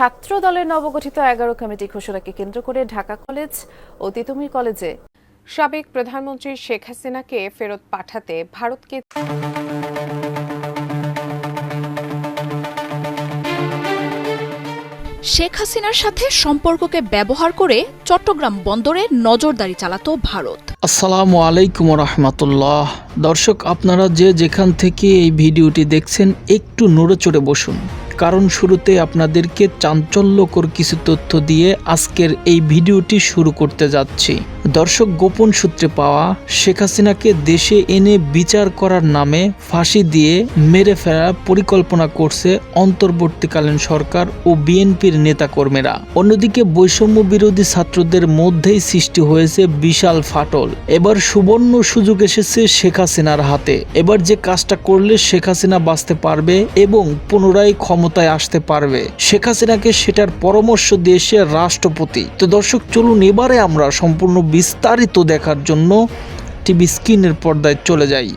ছাত্র দলের নবগঠিত এগারো কমিটি ঘোষণাকে কেন্দ্র করে ঢাকা কলেজ ও তিতুমির কলেজে সাবেক প্রধানমন্ত্রী শেখ হাসিনাকে ফেরত পাঠাতে ভারতকে শেখ হাসিনার সাথে সম্পর্ককে ব্যবহার করে চট্টগ্রাম বন্দরে নজরদারি চালাতো ভারত। আসসালামু আলাইকুম রহমতুল্লাহ দর্শক আপনারা যে যেখান থেকে এই ভিডিওটি দেখছেন একটু নড়ে চড়ে বসুন। কারণ শুরুতে আপনাদেরকে চাঞ্চল্যকর কিছু তথ্য দিয়ে আজকের এই ভিডিওটি শুরু করতে যাচ্ছি। দর্শক গোপন সূত্রে পাওয়া, শেখ হাসিনাকে দেশে এনে বিচার করার নামে ফাঁসি দিয়ে মেরে ফেলার পরিকল্পনা করছে অন্তর্বর্তীকালীন সরকার ও বিএনপির নেতাকর্মীরা। অন্যদিকে বৈষম্য বিরোধী ছাত্রদের মধ্যেই সৃষ্টি হয়েছে বিশাল ফাটল। এবার সুবর্ণ সুযোগ এসেছে শেখ হাসিনার হাতে। এবার যে কাজটা করলে শেখ হাসিনা বাঁচতে পারবে এবং পুনরায় ক্ষমতায় আসতে পারবে, শেখ হাসিনাকে সেটার পরামর্শ দিয়েছে রাষ্ট্রপতি। তো দর্শক, চলুন এবারে আমরা সম্পূর্ণ বিস্তারিত দেখার জন্য টিভি স্ক্রিনের পর্দায় চলে যাই।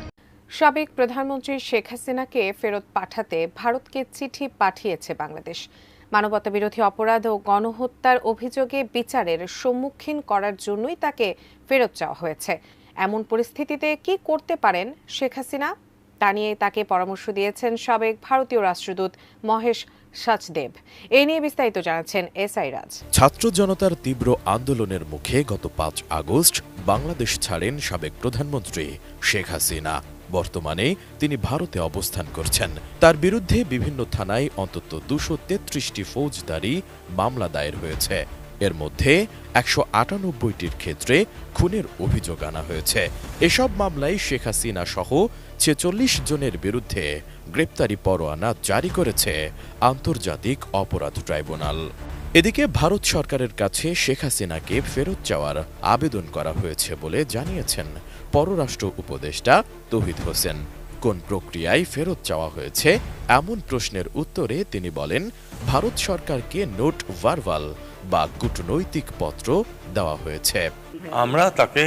সাবেক প্রধানমন্ত্রী শেখ হাসিনাকে ফেরত পাঠাতে ভারতকে চিঠি পাঠিয়েছে বাংলাদেশ। মানবতাবিরোধী অপরাধ ও গণহত্যার অভিযোগে বিচারের সম্মুখীন করার জন্যই তাকে ফেরত চাওয়া হয়েছে। এমন পরিস্থিতিতে কি করতে পারেন শেখ হাসিনা? তা নিয়ে তাকে পরামর্শ দিয়েছেন সাবেক ভারতীয় রাষ্ট্রদূত মহেশ সাচদেব। এ নিয়ে বিস্তারিত জানাচ্ছেন এস আই রাজ। ছাত্র জনতার তীব্র আন্দোলনের মুখে গত পাঁচ আগস্ট বাংলাদেশ ছাড়েন সাবেক প্রধানমন্ত্রী শেখ হাসিনা। বর্তমানে তিনি ভারতে অবস্থান করছেন। তার বিরুদ্ধে বিভিন্ন থানায় অন্তত দুশো তেত্রিশটি ফৌজদারি মামলা দায়ের হয়েছে। এর মধ্যে একশো আটানব্বইটির ক্ষেত্রে খুনের অভিযোগ আনা হয়েছে। এসব মামলায় শেখ হাসিনা সহ ছেচল্লিশ জনের বিরুদ্ধে গ্রেপ্তারি পরোয়ানা জারি করেছে আন্তর্জাতিক অপরাধ ট্রাইব্যুনাল। এদিকে ভারত সরকারের কাছে শেখ হাসিনাকে ফেরত চাওয়ার আবেদন করা হয়েছে বলে জানিয়েছেন পররাষ্ট্র উপদেষ্টা তৌহিদ হোসেন। কোন প্রক্রিয়ায় ফেরত চাওয়া হয়েছে এমন প্রশ্নের উত্তরে তিনি বলেন, ভারত সরকারকে নোট ভার্বাল বা কূটনৈতিক পত্র দেওয়া হয়েছে। আমরা তাকে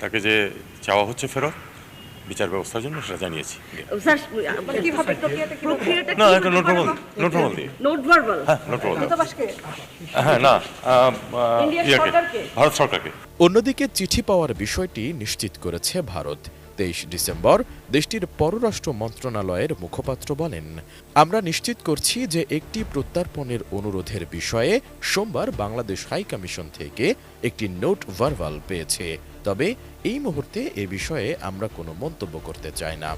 তাকে যে চাওয়া হচ্ছে ফেরত বিচার ব্যবস্থার জন্য সেটা জানিয়েছি। স্যার কীভাবে প্রক্রিয়াটা না একটা নোট প্রবল নোট প্রবল দিয়ে। নোট ভার্বাল হ্যাঁ নোট প্রবল হ্যাঁ না? ভারত সরকারকে। অন্যদিকে চিঠি পাওয়ার বিষয়টি নিশ্চিত করেছে ভারত। তেইশ ডিসেম্বর দেশটির পররাষ্ট্র মন্ত্রণালয়ের মুখপাত্র বলেন আমরা নিশ্চিত করছি যে একটি প্রত্যার্পণের অনুরোধের বিষয়ে সোমবার বাংলাদেশ হাই কমিশন থেকে একটি নোট ভার্বাল পেয়েছে। তবে এই মুহূর্তে এ বিষয়ে আমরা কোনো মন্তব্য করতে চাই না।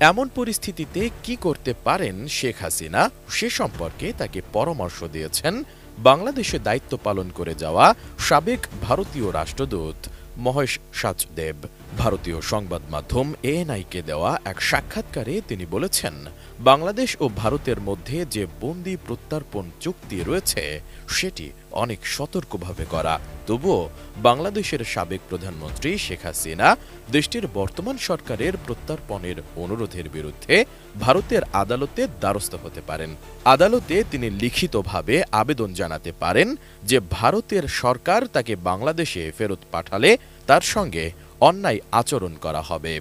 এমন পরিস্থিতিতে কি করতে পারেন শেখ হাসিনা? সে সম্পর্কে তাকে পরামর্শ দিয়েছেন বাংলাদেশে দায়িত্ব পালন করে যাওয়া সাবেক ভারতীয় রাষ্ট্রদূত মহেশ সাচদেব। ভারতীয় সংবাদ মাধ্যম এএনআইকে দেওয়া এক সাক্ষাৎকারে তিনি বলেছেন, বাংলাদেশ ও ভারতের মধ্যে যে বন্দি প্রত্যর্পণ চুক্তি রয়েছে, সেটি অনেক সতর্কভাবে করা। তবুও বাংলাদেশের সাবেক প্রধানমন্ত্রী শেখ হাসিনা দেশটির বর্তমান সরকারের প্রত্যর্পণের অনুরোধের বিরুদ্ধে ভারতের আদালতে দ্বারস্থ হতে পারেন। আদালতে তিনি লিখিতভাবে আবেদন জানাতে পারেন যে ভারতের সরকার তাকে বাংলাদেশে ফেরত পাঠালে তার সঙ্গে অন্যায় আচরণ করা হবে।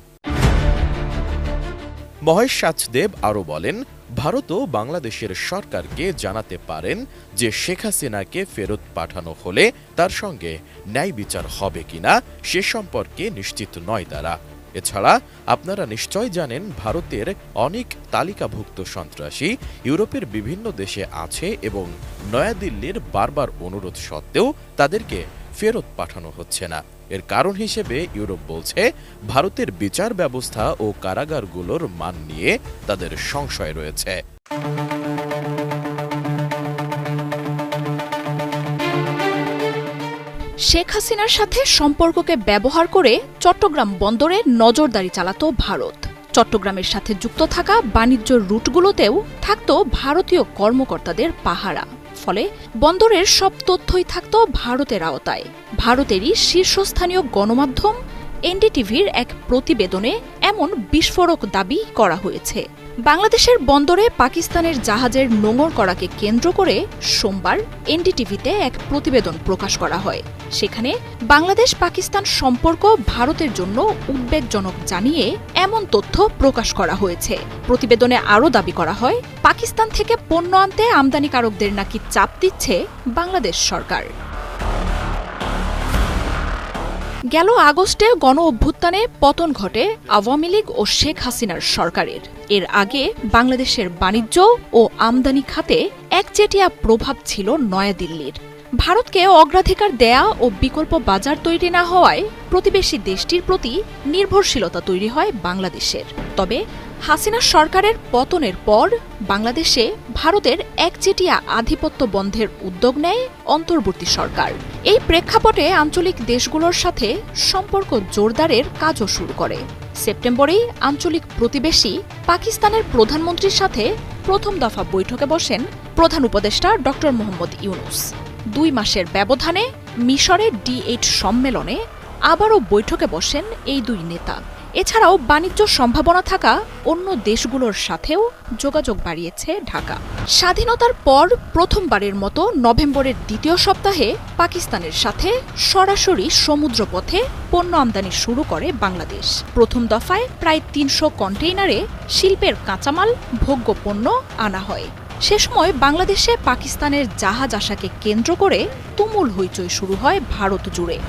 মহেশ সাচদেব আরও বলেন ভারতও বাংলাদেশের সরকারকে জানাতে পারেন যে শেখ হাসিনাকে ফেরত পাঠানো হলে তার সঙ্গে ন্যায় বিচার হবে কিনা সে সম্পর্কে নিশ্চিত নয় তারা। এছাড়া আপনারা নিশ্চয় জানেন, ভারতের অনেক তালিকাভুক্ত সন্ত্রাসী ইউরোপের বিভিন্ন দেশে আছে এবং নয়াদিল্লির বারবার অনুরোধ সত্ত্বেও তাদেরকে ফেরত পাঠানো হচ্ছে না। এর কারণ হিসেবে ইউরোপ বলছে, ভারতের বিচার ব্যবস্থা ও কারাগারগুলোর মান নিয়ে তাদের সংশয় রয়েছে। শেখ হাসিনার সাথে সম্পর্ককে ব্যবহার করে চট্টগ্রাম বন্দরে নজরদারি চালাত ভারত। চট্টগ্রামের সাথে যুক্ত থাকা বাণিজ্য রুটগুলোতেও থাকতো ভারতীয় কর্মকর্তাদের পাহারা। ফলে বন্দরের সব তথ্যই থাকত ভারতের আওতায়। ভারতেরই শীর্ষস্থানীয় গণমাধ্যম, এনডিটিভির এক প্রতিবেদনে এমন বিস্ফোরক দাবি করা হয়েছে। বাংলাদেশের বন্দরে পাকিস্তানের জাহাজের নোঙর করাকে কেন্দ্র করে সোমবার এনডিটিভিতে এক প্রতিবেদন প্রকাশ করা হয়। সেখানে বাংলাদেশ পাকিস্তান সম্পর্ক ভারতের জন্য উদ্বেগজনক জানিয়ে এমন তথ্য প্রকাশ করা হয়েছে। প্রতিবেদনে আরও দাবি করা হয়, পাকিস্তান থেকে পণ্য আনতে আমদানিকারকদের নাকি চাপ দিচ্ছে বাংলাদেশ সরকার। গেল আগস্টে গণ অভ্যুত্থানে পতন ঘটে আওয়ামী লীগ ও শেখ হাসিনার সরকারের। এর আগে বাংলাদেশের বাণিজ্য ও আমদানি খাতে একচেটিয়া প্রভাব ছিল নয়াদিল্লির। ভারতকে অগ্রাধিকার দেয়া ও বিকল্প বাজার তৈরি না হওয়ায় প্রতিবেশী দেশটির প্রতি নির্ভরশীলতা তৈরি হয় বাংলাদেশের। তবে হাসিনা সরকারের পতনের পর বাংলাদেশে ভারতের একচেটিয়া আধিপত্য বন্ধের উদ্যোগ নেয় অন্তর্বর্তী সরকার। এই প্রেক্ষাপটে আঞ্চলিক দেশগুলোর সাথে সম্পর্ক জোরদারের কাজও শুরু করে। সেপ্টেম্বরেই আঞ্চলিক প্রতিবেশী পাকিস্তানের প্রধানমন্ত্রীর সাথে প্রথম দফা বৈঠকে বসেন প্রধান উপদেষ্টা ড মোহাম্মদ ইউনুস। দুই মাসের ব্যবধানে মিশরের ডি সম্মেলনে আবারও বৈঠকে বসেন এই দুই নেতা। এছাড়াও বাণিজ্য সম্ভাবনা থাকা অন্য দেশগুলোর সাথেও যোগাযোগ বাড়িয়েছে ঢাকা। স্বাধীনতার পর প্রথমবারের মতো নভেম্বরের দ্বিতীয় সপ্তাহে পাকিস্তানের সাথে সরাসরি সমুদ্রপথে পণ্য আমদানি শুরু করে বাংলাদেশ। প্রথম দফায় প্রায় তিনশো কন্টেইনারে শিল্পের কাঁচামাল ভোগ্য পণ্য আনা হয়। সে সময় বাংলাদেশে পাকিস্তানের জাহাজ আসাকে কেন্দ্র করে তুমুল হইচই শুরু হয় ভারত জুড়ে।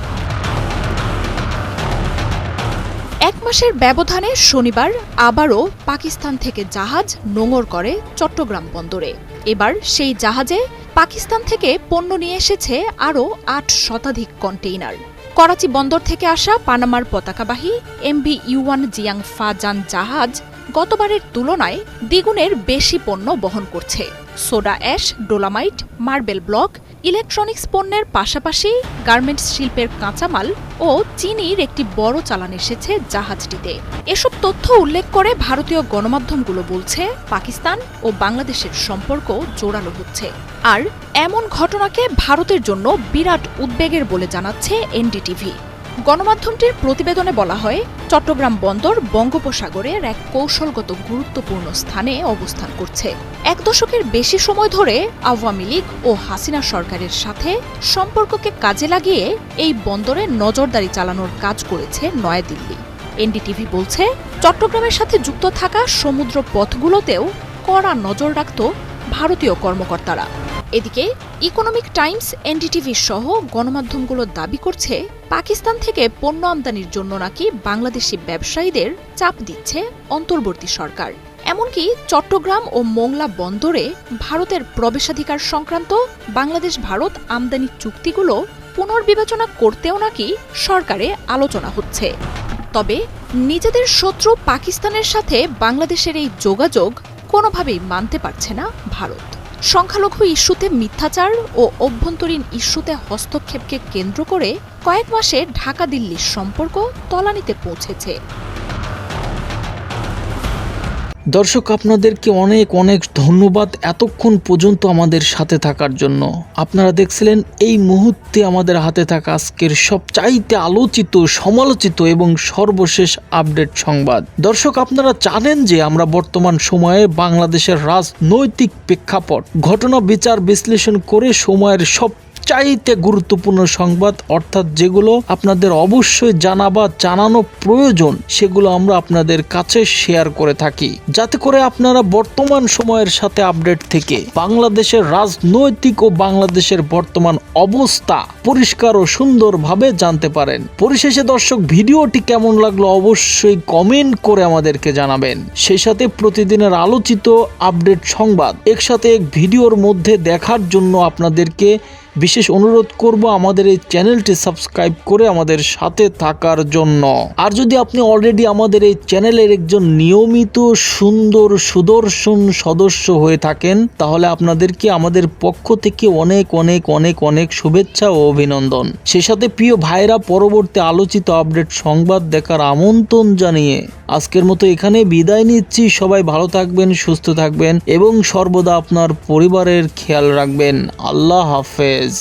মাসের ব্যবধানে শনিবার আবারও পাকিস্তান থেকে জাহাজ নোঙর করে চট্টগ্রাম বন্দরে। এবার সেই জাহাজে পাকিস্তান থেকে পণ্য নিয়ে এসেছে আরও আট শতাধিক কন্টেইনার। করাচি বন্দর থেকে আসা পানামার পতাকাবাহী এমভি ইউয়ান জিয়াং ফাজান জাহাজ গতবারের তুলনায় দ্বিগুণের বেশি পণ্য বহন করছে। Soda ash, dolomite, marble block electronics পণ্যের পাশাপাশি গার্মেন্টস শিল্পের কাঁচামাল ও চিনির একটি বড় চালান এসেছে জাহাজটিতে। এসব তথ্য উল্লেখ করে ভারতীয় গণমাধ্যমগুলো বলছে, পাকিস্তান ও বাংলাদেশের সম্পর্ক জোরালো হচ্ছে। আর এমন ঘটনাকে ভারতের জন্য বিরাট উদ্বেগের বলে জানাচ্ছে এনডিটিভি। গণমাধ্যমটির প্রতিবেদনে বলা হয়, চট্টগ্রাম বন্দর বঙ্গোপসাগরের এক কৌশলগত গুরুত্বপূর্ণ স্থানে অবস্থান করছে। এক দশকের বেশি সময় ধরে আওয়ামী লীগ ও হাসিনা সরকারের সাথে সম্পর্ককে কাজে লাগিয়ে এই বন্দরে নজরদারি চালানোর কাজ করেছে নয়াদিল্লি। এনডিটিভি বলছে, চট্টগ্রামের সাথে যুক্ত থাকা সমুদ্র পথগুলোতেও কড়া নজর রাখত ভারতীয় কর্মকর্তারা। এদিকে ইকোনমিক টাইমস এনডিটিভি সহ গণমাধ্যমগুলো দাবি করছে, পাকিস্তান থেকে পণ্য আমদানির জন্য নাকি বাংলাদেশি ব্যবসায়ীদের চাপ দিচ্ছে অন্তর্বর্তী সরকার। এমনকি চট্টগ্রাম ও মোংলা বন্দরে ভারতের প্রবেশাধিকার সংক্রান্ত বাংলাদেশ ভারত আমদানি চুক্তিগুলো পুনর্বিবেচনা করতেও নাকি সরকারে আলোচনা হচ্ছে। তবে নিজেদের শত্রু পাকিস্তানের সাথে বাংলাদেশের এই যোগাযোগ কোনোভাবেই মানতে পারছে না ভারত। সংখ্যালঘু ইস্যুতে মিথ্যাচার ও অভ্যন্তরীণ ইস্যুতে হস্তক্ষেপকে কেন্দ্র করে কয়েক মাসে ঢাকা দিল্লির সম্পর্ক তলানিতে পৌঁছেছে। দর্শক, আপনাদেরকে অনেক অনেক ধন্যবাদ এতক্ষণ পর্যন্ত আমাদের সাথে থাকার জন্য। আপনারা দেখছিলেন এই মুহূর্তে আমাদের হাতে থাকা আজকের সবচাইতে আলোচিত, সমালোচিত এবং সর্বশেষ আপডেট সংবাদ। দর্শক, আপনারা জানেন যে আমরা বর্তমান সময়ে বাংলাদেশের রাজনৈতিক প্রেক্ষাপট, ঘটনা বিচার বিশ্লেষণ করে সময়ের সব চাইতে গুরুত্বপূর্ণ সংবাদ, অর্থাৎ যেগুলো আপনাদের অবশ্যই জানা বা জানানো প্রয়োজন, সেগুলো আমরা আপনাদের কাছে শেয়ার করে থাকি। যাতে করে আপনারা বর্তমান সময়ের সাথে আপডেট থেকে বাংলাদেশের রাজনৈতিক ও বাংলাদেশের বর্তমান অবস্থা পরিষ্কার ও সুন্দরভাবে জানতে পারেন। পরিশেষে দর্শক, ভিডিওটি কেমন লাগল অবশ্যই কমেন্ট করে আমাদেরকে জানাবেন। সেই সাথে প্রতিদিনের আলোচিত আপডেট সংবাদ, একসাথে এক ভিডিওর মধ্যে দেখার জন্য আপনাদেরকে বিশেষ অনুরোধ করব আমাদের এই চ্যানেলটি সাবস্ক্রাইব করে আমাদের সাথে থাকার জন্য। আর যদি আপনি অলরেডি আমাদের এই চ্যানেলের একজন নিয়মিত সুন্দর সুদর্শন সদস্য হয়ে থাকেন, তাহলে আপনাদেরকে আমাদের পক্ষ থেকে অনেক অনেক অনেক অনেক শুভেচ্ছা ও অভিনন্দন। সে সাথে প্রিয় ভাইরা পরবর্তী আলোচিত আপডেট সংবাদ দেখার আমন্ত্রণ জানিয়ে আজকের মতো এখানে বিদায় নিচ্ছি। সবাই ভালো থাকবেন, সুস্থ থাকবেন এবং সর্বদা আপনার পরিবারের খেয়াল রাখবেন। আল্লাহ হাফেজ।